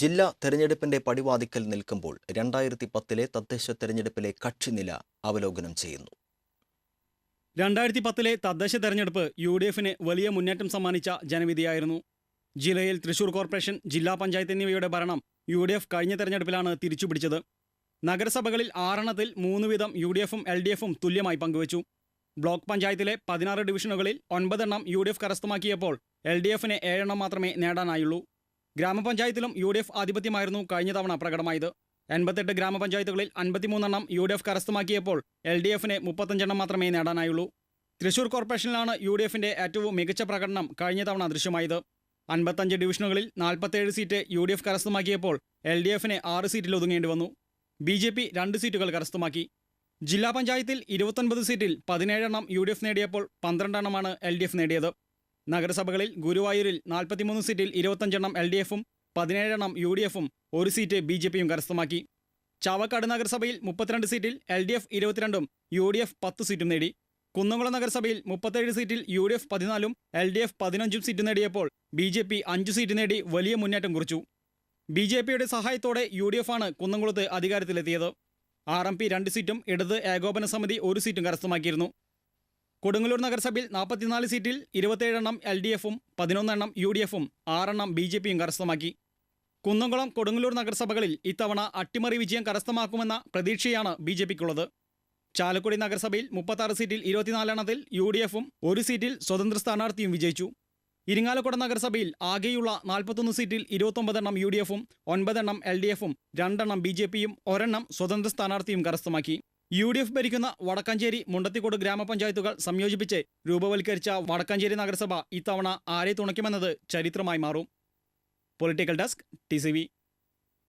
ജില്ലാ തെരഞ്ഞെടുപ്പിന്റെ പടിവാതിക്കൽ നിൽക്കുമ്പോൾ രണ്ടായിരത്തി പത്തിലെ തദ്ദേശ തെരഞ്ഞെടുപ്പിലെ കക്ഷിനില അവലോകനം ചെയ്യുന്നു. രണ്ടായിരത്തി പത്തിലെ തദ്ദേശ തെരഞ്ഞെടുപ്പ് യു ഡി എഫിന് വലിയ മുന്നേറ്റം സമ്മാനിച്ച ജനവിധിയായിരുന്നു. ജില്ലയിൽ തൃശൂർ കോർപ്പറേഷൻ ജില്ലാ പഞ്ചായത്ത് എന്നിവയുടെ ഭരണം യു ഡി എഫ് കഴിഞ്ഞ തെരഞ്ഞെടുപ്പിലാണ് തിരിച്ചുപിടിച്ചത്. നഗരസഭകളിൽ ആറെണ്ണത്തിൽ മൂന്ന് വീതം യു ഡി എഫും എൽ ഡി എഫും തുല്യമായി പങ്കുവച്ചു. ബ്ലോക്ക് പഞ്ചായത്തിലെ പതിനാറ് ഡിവിഷനുകളിൽ ഒൻപതെണ്ണം യു ഡി എഫ് കരസ്ഥമാക്കിയപ്പോൾ എൽ ഡി എഫിന് ഏഴെണ്ണം മാത്രമേ നേടാനായുള്ളൂ. ഗ്രാമപഞ്ചായത്തിലും യു ഡി എഫ് ആധിപത്യമായിരുന്നു കഴിഞ്ഞ തവണ പ്രകടമായത്. എൺപത്തെട്ട് ഗ്രാമപഞ്ചായത്തുകളിൽ അൻപത്തിമൂന്നെണ്ണം യു ഡി എഫ് കരസ്ഥമാക്കിയപ്പോൾ എൽ ഡി എഫിന് മുപ്പത്തഞ്ചെണ്ണം മാത്രമേ നേടാനായുള്ളൂ. തൃശൂർ കോർപ്പറേഷനിലാണ് യു ഡി എഫിന്റെ ഏറ്റവും മികച്ച പ്രകടനം കഴിഞ്ഞ തവണ ദൃശ്യമായത്. അൻപത്തഞ്ച് ഡിവിഷനുകളിൽ നാൽപ്പത്തേഴ് സീറ്റ് യു ഡി എഫ് കരസ്ഥമാക്കിയപ്പോൾ എൽ ഡി എഫിന് ആറ് സീറ്റിൽ ഒതുങ്ങേണ്ടി വന്നു. ബി ജെ പി രണ്ട് സീറ്റുകൾ കരസ്ഥമാക്കി. ജില്ലാ പഞ്ചായത്തിൽ ഇരുപത്തൊൻപത് സീറ്റിൽ പതിനേഴെണ്ണം യു ഡി എഫ് നേടിയപ്പോൾ പന്ത്രണ്ടെണ്ണമാണ് എൽ ഡി എഫ് നേടിയത്. നഗരസഭകളിൽ ഗുരുവായൂരിൽ നാൽപ്പത്തിമൂന്ന് സീറ്റിൽ ഇരുപത്തഞ്ചെണ്ണം എൽ ഡി എഫും പതിനേഴെണ്ണം യു ഡി എഫും ഒരു സീറ്റ് ബി ജെ പിയും കരസ്ഥമാക്കി. ചാവക്കാട് നഗരസഭയിൽ മുപ്പത്തിരണ്ട് സീറ്റിൽ എൽ ഡി എഫ് ഇരുപത്തിരണ്ടും യു ഡി എഫ് പത്ത് സീറ്റും നേടി. കുന്നംകുളം നഗരസഭയിൽ മുപ്പത്തേഴ് സീറ്റിൽ യു ഡി എഫ് പതിനാലും എൽ ഡി എഫ് പതിനഞ്ചും സീറ്റ് നേടിയപ്പോൾ ബി ജെ പി അഞ്ച് സീറ്റ് നേടി വലിയ മുന്നേറ്റം കുറിച്ചു. ബി ജെ പിയുടെ സഹായത്തോടെ യു ഡി എഫ് ആണ് കുന്നംകുളത്ത് അധികാരത്തിലെത്തിയത്. ആർ എം പി രണ്ട് സീറ്റും ഇടത് ഏകോപന സമിതി ഒരു സീറ്റും കരസ്ഥമാക്കിയിരുന്നു. കൊടുങ്ങല്ലൂർ നഗരസഭയിൽ നാൽപ്പത്തിനാല് സീറ്റിൽ ഇരുപത്തേഴെണ്ണം എൽ ഡി എഫും പതിനൊന്നെണ്ണം യു ഡി എഫും ആറെണ്ണം ബി ജെ പിയും കരസ്ഥമാക്കി. കുന്നംകുളം കൊടുങ്ങല്ലൂർ നഗരസഭകളിൽ ഇത്തവണ അട്ടിമറി വിജയം കരസ്ഥമാക്കുമെന്ന പ്രതീക്ഷയാണ് ബി ജെ പിക്കുള്ളത്. ചാലക്കുടി നഗരസഭയിൽ മുപ്പത്താറ് സീറ്റിൽ ഇരുപത്തിനാലെണ്ണത്തിൽ യു ഡി എഫും ഒരു സീറ്റിൽ സ്വതന്ത്ര സ്ഥാനാർത്ഥിയും വിജയിച്ചു. ഇരിങ്ങാലക്കുട നഗരസഭയിൽ ആകെയുള്ള നാൽപ്പത്തൊന്ന് സീറ്റിൽ ഇരുപത്തൊമ്പതെണ്ണം യു ഡി എഫും ഒൻപതെണ്ണം എൽ ഡി എഫും രണ്ടെണ്ണം ബി ജെ പിയും ഒരെണ്ണം സ്വതന്ത്ര സ്ഥാനാർത്ഥിയും കരസ്ഥമാക്കി. യു ഡി എഫ് ഭരിക്കുന്ന വടക്കഞ്ചേരി മുണ്ടത്തിക്കോട് ഗ്രാമപഞ്ചായത്തുകൾ സംയോജിപ്പിച്ച് രൂപവൽക്കരിച്ച വടക്കഞ്ചേരി നഗരസഭ ഇത്തവണ ആരെ തുണയ്ക്കുമെന്നത് ചരിത്രമായി മാറും. Political desk T